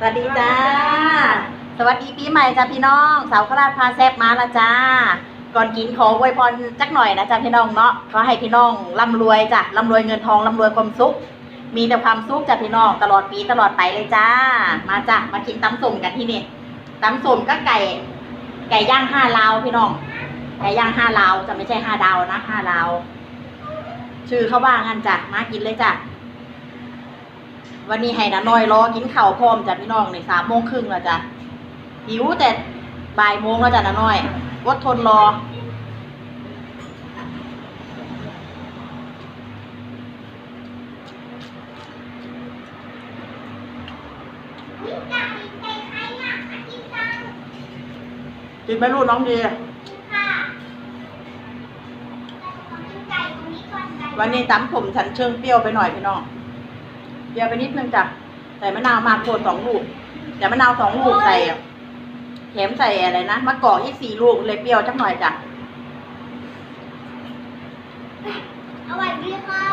สวัสดีจ้า สวัสดีปีใหม่จ้าพี่น้อง สาวขราชพาแซบมาละจ้า ก่อนกินขออวยพรจักหน่อยนะจ้าพี่น้องเนาะ ขอให้พี่น้องร่ำรวยจ้ะร่ำรวยเงินทองร่ำรวยความสุข มีแต่ความสุขจ้ะพี่น้องตลอดปีตลอดไปเลยจ้า มาจ้ะมากินตำส้มกันที่นี่ตำส้มก็ไก่ ไก่ย่างห้าลาวพี่น้อง ไก่ย่างห้าลาวจะไม่ใช่ห้าดาวนะห้าลาว ชื่อเขาว่างั้นจ้ะ มากินเลยจ้ะ วันนี้ให้นะน้อยรอกินข้าวพร้อมจ้ะพี่น้องในสามโมงครึ่งแล้วจ้ะหิวแต่บ่ายโมงแล้วจ้ะนะน้อยอดทนรอนี่ไก่ไก่ไก่อะกินจังกินไหมลูกน้องดีค่ะขอกินนี้ก่อนไก่วันนี้ตำผมฉันเชิงเปรี้ยวไปหน่อยพี่น้อง ยวไปนิดนึงจ้ะใส่มะนาวมาโคตรสองลูกแต่มะนาวสองลูกใส่แถมใส่อะไรนะมะกอกอีกสี่ลูกเลยเปรี้ยวจักหน่อยจ้ะสวัสดีค่ะ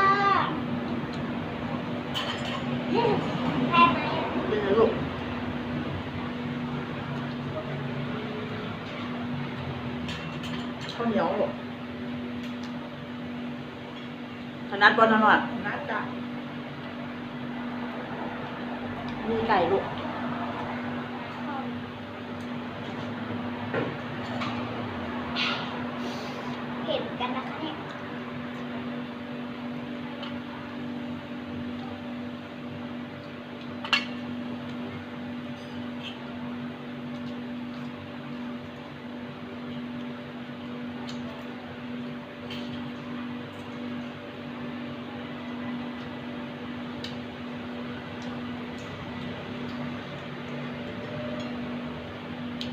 แพ้ไหมอะกินเลยลูกข้าวเหนียวลูกถนัดบอลหน่อยถนัดจ้ะ มีไก่ลูก เผ็ดกันนะคะเนี่ย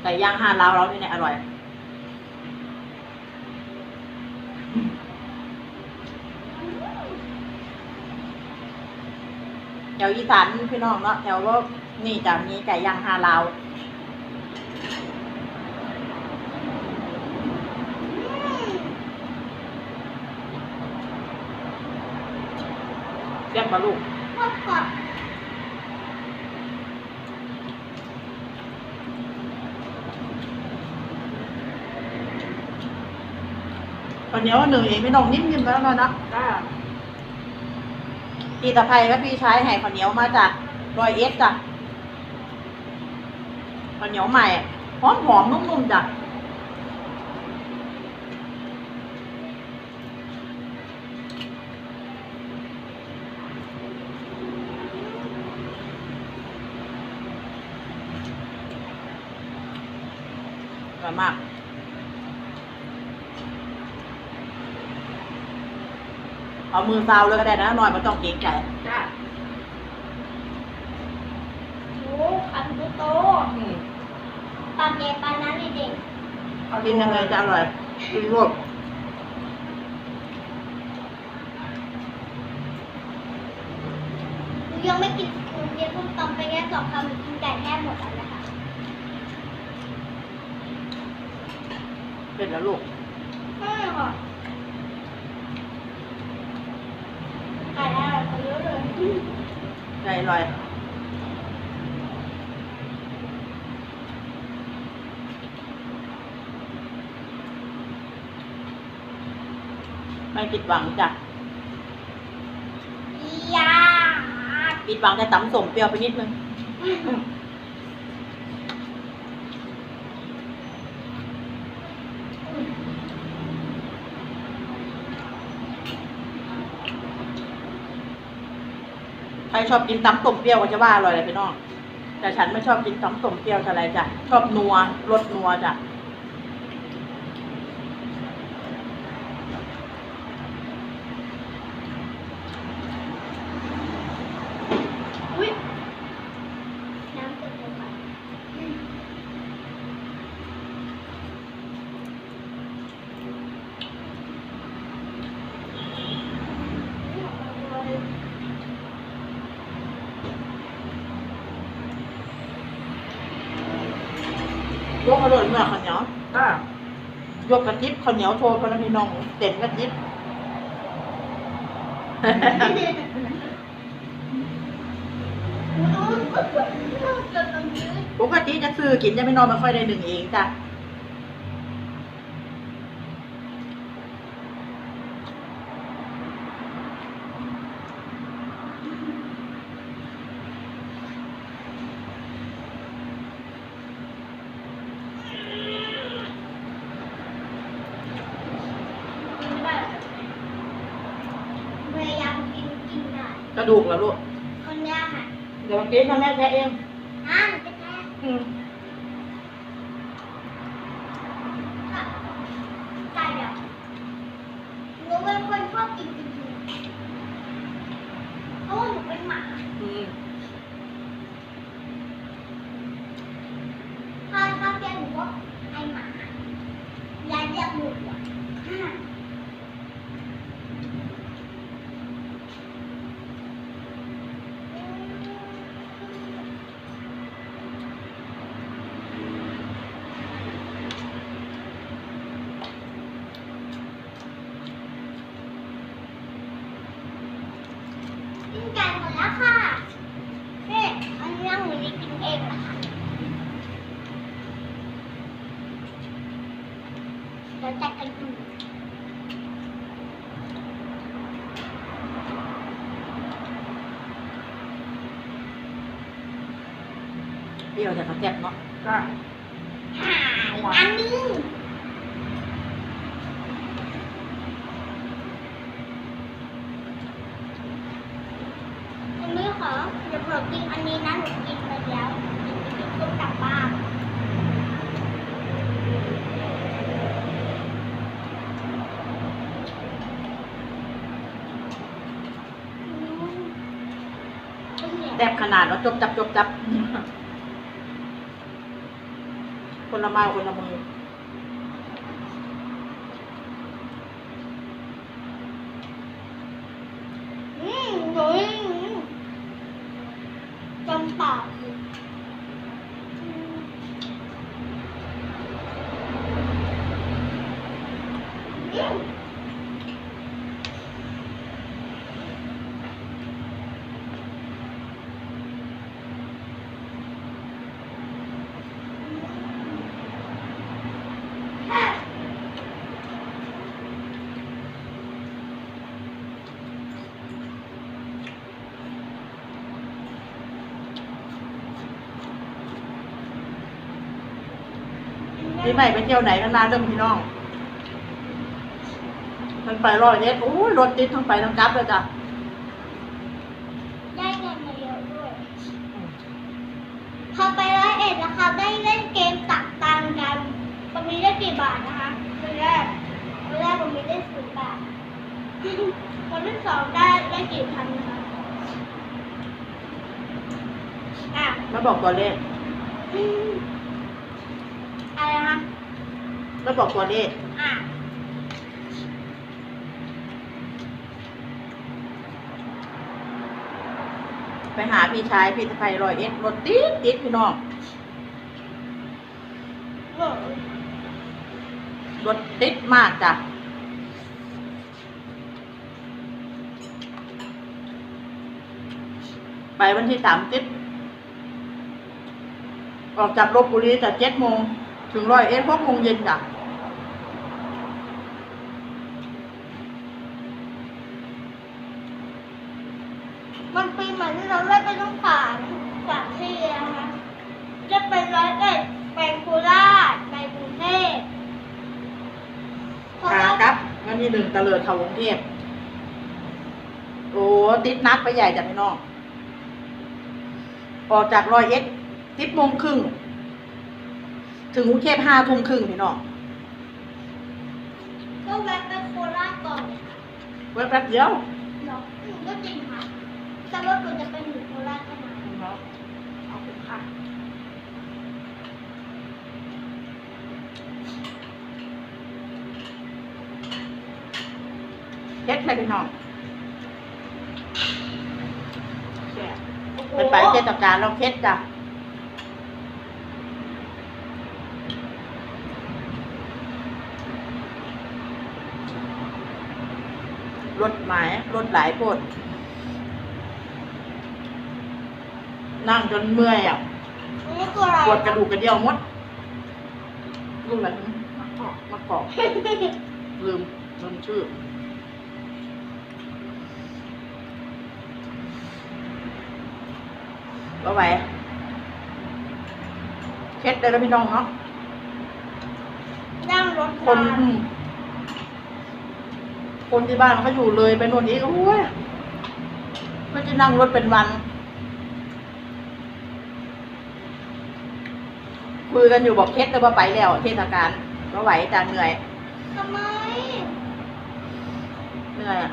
ไก่ย่างห้าลาวเราที่เนี่ยอร่อยแถวอีสานพี่น้องเนาะแถวว่านี่จะมีไก่ย่างห้าลาวเรียกมาลูก พวกกรอบตอนนี้ว่าหนึ่งเองพี่น้องนิ่มๆแล้วเนาะนะพี่ตะไคร้ก็พี่ใช้ไห่ข้าวเหนียวมาจากรอยเอสจ้ะข้าวเหนียวใหม่หอมหอมๆนุ่มๆจ้ะอร่อยมาก เอามือซาวเลยก็ได้นะหน่อยมันต้องเกรงใจจ้าหมูคันโตๆปลาเกปลานั้นเด็กกินยังไงจะอร่อยกินรวบๆหนูยังไม่กินหนูเรียนส้มตำไปแค่สองคำหนูกินไก่แทบหมดแล้วนะคะเป็นแล้วลูกใช่ค่ะไก่อร่อยกว่า เยอะเลยใจอร่อยไม่ผิดหวังจ้ะยาผิดหวังแต่ตำส่งเปรี้ยวไปนิดนึง ครชอบกินตำส้มเปรี้ยวก็จะว่าอร่อยเลยพี่น้อง แต่ฉันไม่ชอบกินตำส้มเปรี้ยวอะไรจ้ะ ชอบนัวรสนัวจ้ะ อุ้ยน้ำเต็มเลยค่ะอืม ย กอร่อยมากข้าวเหนียวจ้ายกกระติบข้าวเหนียวโชว์พลังพี่น้องเต็มกระติบอืมยืดปกติจะซื้อกินจะไม่นอนไม่ค่อยได้หนึ่งเองจ้ะ กินแบบพยายามกินกินหน่อย กระดูกแล้วลูกคนเนี้ยค่ะเดี๋ยวมากินพ่อแม่แค่เองอ่านจะแท้อืมค่ะตายแล้วหนูเป็นคนชอบกินจริงๆเพราะว่าหนูเป็นหมาอืมถ้าถ้าเรียกหนูว่าไอหมาอย่าเรียกหนูว่าอ่ากินไก่หมดแล้วค่ะเฮ้อันนี้หนูกิน เองนะคะเดี๋ยวจัดกันดูเปรี้ยวแต่กระแทบเนาะหายอันนึงอันนี้ขอเดี๋ยวเผื่อกินอันนี้นะหนูกินไปแล้วหนูกินต้มกลับบ้านอืม เป็นไงแทบขนาดเราจบจับจบจับ คนละไม้คนละมืออืมหนูจำปากอยู่อืมอืม พี่ ใหม่ไปเที่ยวไหนกันมาเรื่องพี่น้องมันไปร้อยเมตรโอ้ยรถติดทั้งไปทั้งกลับเลยจ้ะได้เงินมาเยอะด้วยพอไปร้อยเอ็ดนะคะได้เล่นเกมตักตังค์กันผมมีได้กี่บาทนะคะคนแรกคนแรกผมมีได้ศูนย์บาทคนที่สองได้ได้กี่พันนะคะอะมาบอกตัวเลข อืมอะไรนะคะมาบอกตัวเลขอะไปหาพี่ชายพี่สะใภ้ร้อยเอ็ดรถติดติดพี่น้องโอ้รถติดมากจ้ะ ไปวันที่สามติดออกจากลบบุรีแต่เจ็ดโมง ถึงร้อยเอ็ดหกโมงเย็นจ้ะมันปีใหม่ที่เราได้ไปต้องผ่านสามที่นะคะจะไปร้อยเอ็ดไปโคราชไปกรุงเทพเพราะขาว่ากลับวันที่หนึ่งตะเลิดเขากรุงเทพโอ้ติดนักไปใหญ่จ้ะพี่น้องออกจากร้อยเอ็ดสิบโมงครึ่ง ถึงกรุงเทพห้าทุ่มครึ่งพี่น้องก็แวะไปโคราชก่อนเว็บแป๊บเดียวเนาะอืมก็จริงค่ะแต่ว่าคุณจะไปอยู่โคราชกันไหมเอาคุณค่ะเฮ็ดเลยพี่น้องแซ่บโอ้โหเป็นไปเทศกาลเราเฮ็ดจ้ะ รถหมายรถหลายโพดนั่งจนเมื่อยอะอันนี้ตัวอะไรปวดกระดูกกระเดี่ยวหมดลูกอะไรนะมะกอกมะกอกลืมลืมชื่อ ว่าไหวเช็ดได้แล้วพี่น้องเนาะนั่งรถคนอืม คนที่บ้านเขาอยู่เลยไปโน่นอีกโอ้ยไม่จะนั่งรถเป็นวันคุยกันอยู่บอกเคสเลยว่าไปแล้วเทศกาลก็ไหวจ้ะเหนื่อยทำไมเหนื่อยอะ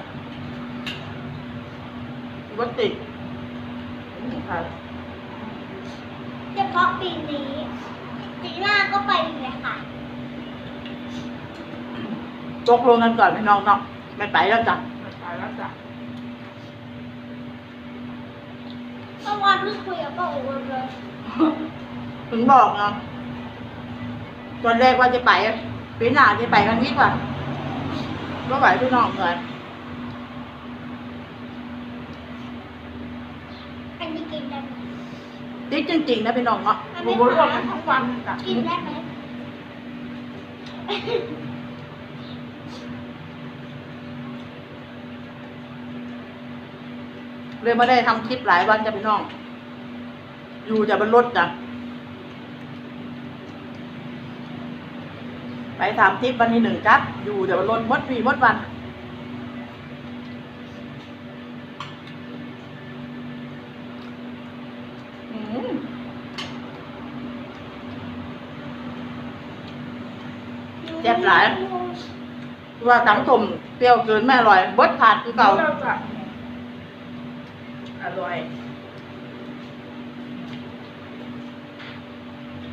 รถติดอืมค่ะเฉพาะปีนี้ปีหน้าก็ไปอีกเลยค่ะตกลงกันก่อนพี่น้องเนาะ ไม่ไปแล้วจ้ะไปแล้วจ้ะเมื่อวานเพิ่งคุยกับป้าโอ๋เลยถึงบอกเนาะตอนแรกว่าจะไปปีหน้าจะไปกันนี้กว่าก็ไหวพี่น้องเหนื่อยอันนี้กินได้ไหมติดจริงๆนะพี่น้องเนาะอันหมูนี้รวมกันทั้งวันจ้ะกินได้ไหม เลยไม่ได้ทำคลิปหลายวันจ้ะพี่น้อง อยู่จะบนรถจ้ะไปทำคลิปวันที่หนึ่งจัดอยู่จะบนรถมดวีมดวันเจ็บหลายว่าสังสมเปรี้ยวเกินไม่อร่อยบดขาดคือเก่า ร่อย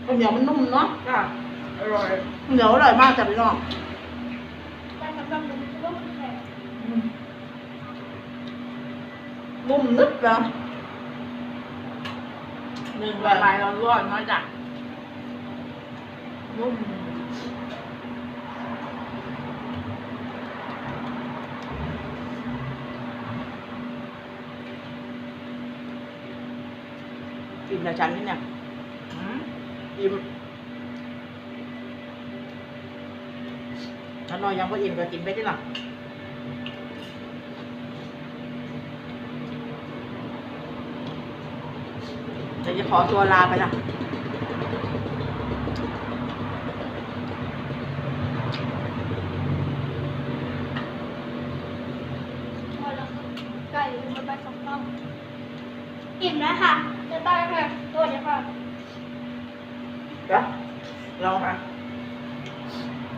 ข้าวเหนียวมันนุ่มเนาะจ้ะอร่อยข้าวเหนียวอร่อยมากจ้ะพี่น้องแต่สำหรับหนูก็ไม่แพงนุ่มนึบเลยหนึ่งละแบบลายเราร้อนๆเนาะจ้ะนุ่ม กินกับฉันนี่เนี่ยอืมอิ่มถ้านอยยังไม่อิ่มก็กินไปที่หลังเดี๋ยวจะขอตัวลาไปละพอแล้วไก่มันไปสองต้อง อิ่มแล้วค่ะจะตายค่ะตัวเดียวค่ะเดี๋ยวลองมา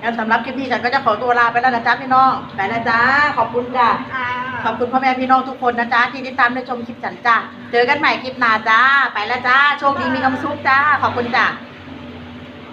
งั้นสำหรับคลิปนี้ฉันก็จะขอตัวลาไปแล้วนะจ๊ะพี่น้องไปนะจ๊ะขอบคุณจ้ะค่ะขอบคุณพ่อแม่พี่น้องทุกคนนะจ๊ะที่ติดตามและชมคลิปฉันจ้ะเจอกันใหม่คลิปหน้าจ้าไปแล้วจ้าโชคดีมีความสุขจ้าขอบคุณจ้ะ